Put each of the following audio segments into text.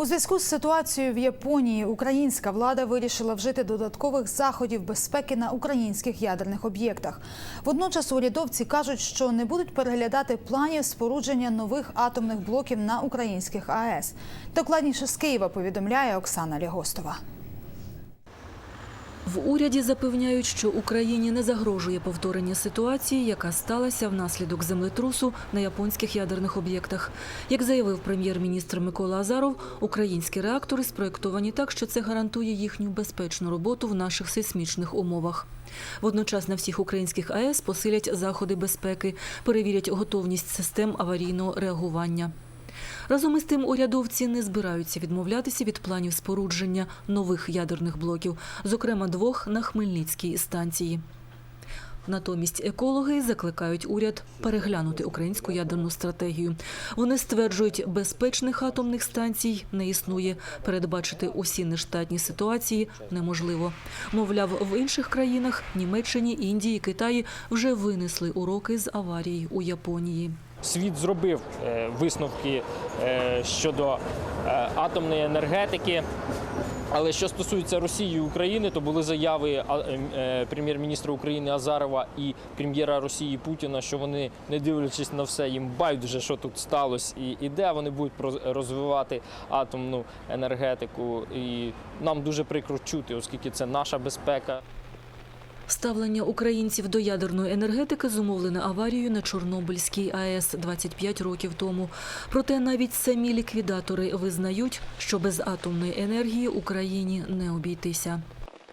У зв'язку з ситуацією в Японії українська влада вирішила вжити додаткових заходів безпеки на українських ядерних об'єктах. Водночас урядовці кажуть, що не будуть переглядати планів спорудження нових атомних блоків на українських АЕС. Докладніше з Києва повідомляє Оксана Лягостова. В уряді запевняють, що Україні не загрожує повторення ситуації, яка сталася внаслідок землетрусу на японських ядерних об'єктах. Як заявив прем'єр-міністр Микола Азаров, українські реактори спроєктовані так, що це гарантує їхню безпечну роботу в наших сейсмічних умовах. Водночас на всіх українських АЕС посилять заходи безпеки, перевірять готовність систем аварійного реагування. Разом із тим урядовці не збираються відмовлятися від планів спорудження нових ядерних блоків, зокрема двох на Хмельницькій станції. Натомість екологи закликають уряд переглянути українську ядерну стратегію. Вони стверджують, безпечних атомних станцій не існує. Передбачити усі нештатні ситуації неможливо. Мовляв, в інших країнах Німеччині, Індії, Китаї вже винесли уроки з аварії у Японії. Світ зробив е, висновки е, щодо е, атомної енергетики. Але що стосується Росії і України, то були заяви прем'єр-міністра України Азарова і прем'єра Росії Путіна, що вони, не дивлячись на все, їм байдуже, що тут сталося і, і де вони будуть розвивати атомну енергетику. І нам дуже прикро чути, оскільки це наша безпека. Ставлення українців до ядерної енергетики зумовлене аварією на Чорнобильській АЕС 25 років тому. Проте навіть самі ліквідатори визнають, що без атомної енергії Україні не обійтися.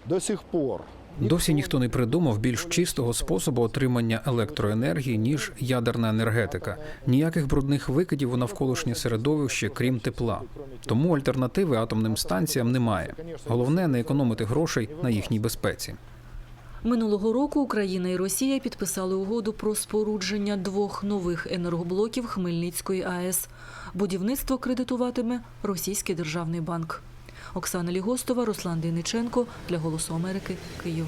До сих пор Досі ніхто не придумав більш чистого способу отримання електроенергії ніж ядерна енергетика. Ніяких брудних викидів у навколишнє середовище, крім тепла. Тому альтернативи атомним станціям немає. Головне не економити грошей на їхній безпеці. Минулого року Україна і Росія підписали угоду про спорудження двох нових енергоблоків Хмельницької АЕС. Будівництво кредитуватиме Російський державний банк. Оксана Лігостова, Руслан Дейниченко для Голосу Америки, Київ.